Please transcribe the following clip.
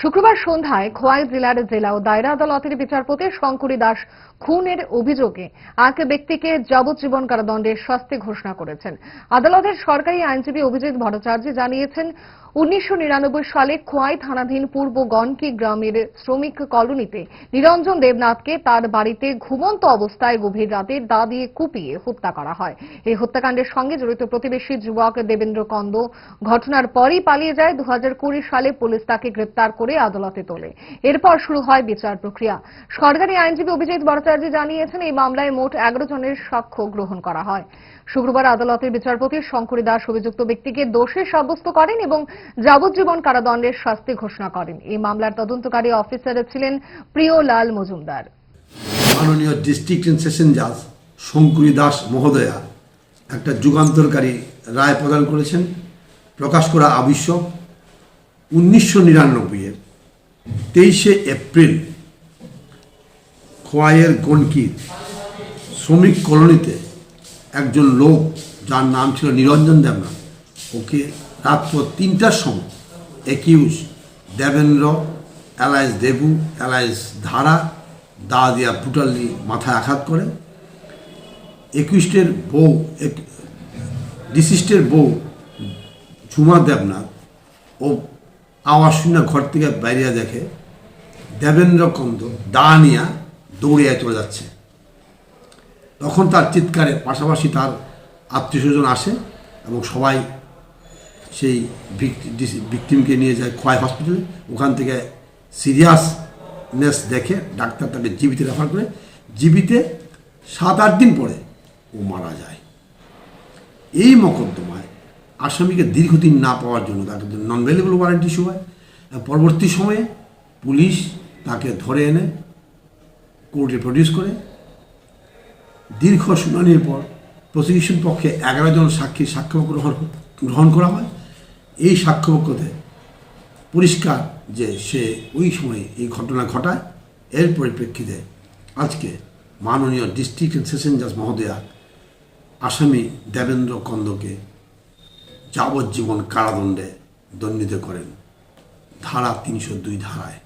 শুক্রবার সন্ধ্যায় খোয়াই জেলার জেলা ও দায়রা আদালতের বিচারপতি শঙ্করী দাস খুনের অভিযোগে এক ব্যক্তিকে যাবজ্জীবন কারাদণ্ডের শাস্তি ঘোষণা করেছেন। আদালতের সরকারি আইনজীবী অভিজিৎ ভট্টাচার্য জানিয়েছেন, উনিশশো নিরানব্বই সালে খোয়াই থানাধীন পূর্ব গনকি গ্রামের শ্রমিক কলোনিতে নিরঞ্জন দেবনাথকে তার বাড়িতে ঘুমন্ত অবস্থায় গভীর রাতে দা দিয়ে কুপিয়ে হত্যা করা হয়। এই হত্যাকাণ্ডের সঙ্গে জড়িত প্রতিবেশী যুবক দেবেন্দ্র কন্দ ঘটনার পরই পালিয়ে যায়। দু হাজার কুড়ি সালে পুলিশ তাকে গ্রেপ্তার করে আদালতে তোলে। এরপর শুরু হয় বিচার প্রক্রিয়া। সরকারি আইনজীবী অভিজিৎ ভট্টাচার্য জানিয়েছেন, এই মামলায় মোট এগারো জনের সাক্ষ্য গ্রহণ করা হয়। শুক্রবার আদালতের বিচারপতি শঙ্করী দাস অভিযুক্ত ব্যক্তিকে দোষী সাব্যস্ত করেন এবং যাবজ্জীবন কারাদণ্ডের শাস্তি ঘোষণা করেন। এই মামলার তদন্তকারী অফিসার ছিলেন প্রিয়লাল মজুমদার। মাননীয় ডিস্ট্রিক্ট সেশন জাজ শঙ্কুরি দাস মহোদয়া একটা যুগান্তরকারী রায় প্রদান করেছেন। প্রকাশ করা আবশ্যক। উনিশশো নিরানব্বইয়ের তেইশে এপ্রিল খোয়াইয়ের গণকির শ্রমিক কলোনিতে একজন লোক যার নাম ছিল নিরঞ্জন দেবনাথ, ওকে রাত্র তিনটার সময় accused Devendra alliance Debu alliance ধারা, দা দিয়া ব্রুটালি মাথায় আঘাত করে। একুইস্টের বউ ডিসিস্টের বউ ঝুমা দেবনাথ ও আওয়াজ শুনে ঘর থেকে বাইরে দেখে, দেবেন্দ্র কন্দ দা নিয়া দৌড়িয়ে চলে যাচ্ছে। তখন তার চিৎকারে পাশাপাশি তার আত্মীয় স্বজন আসে এবং সবাই সেই ভিকটিমকে নিয়ে যায় খোয়াই হসপিটালে। ওখান থেকে সিরিয়াসনেস দেখে ডাক্তার তাকে জীবিতে রেফার করে। জীবিতে সাত আট দিন পরে ও মারা যায়। এই মকদ্দমায় আসামিকে দীর্ঘদিন না পাওয়ার জন্য তাকে নন ভ্যালুয়েবল ওয়ারেন্ট ইস্যু হয়। পরবর্তী সময়ে পুলিশ তাকে ধরে এনে কোর্টে প্রডিউস করে। দীর্ঘ শুনানির পর প্রসিকিউশন পক্ষে এগারো জন সাক্ষী সাক্ষ্য গ্রহণ গ্রহণ করা হয়। এই সাক্ষ্যপক্ষতে পরিষ্কার যে সে ওই সময়ে এই ঘটনা ঘটায়। এর পরিপ্রেক্ষিতে আজকে মাননীয় ডিস্ট্রিক্ট সেশন জাজ মহোদয়া আসামি দেবেন্দ্র কন্দকে যাবজ্জীবন কারাদণ্ডে দণ্ডিত করেন। ধারা তিনশো দুই ধারায়।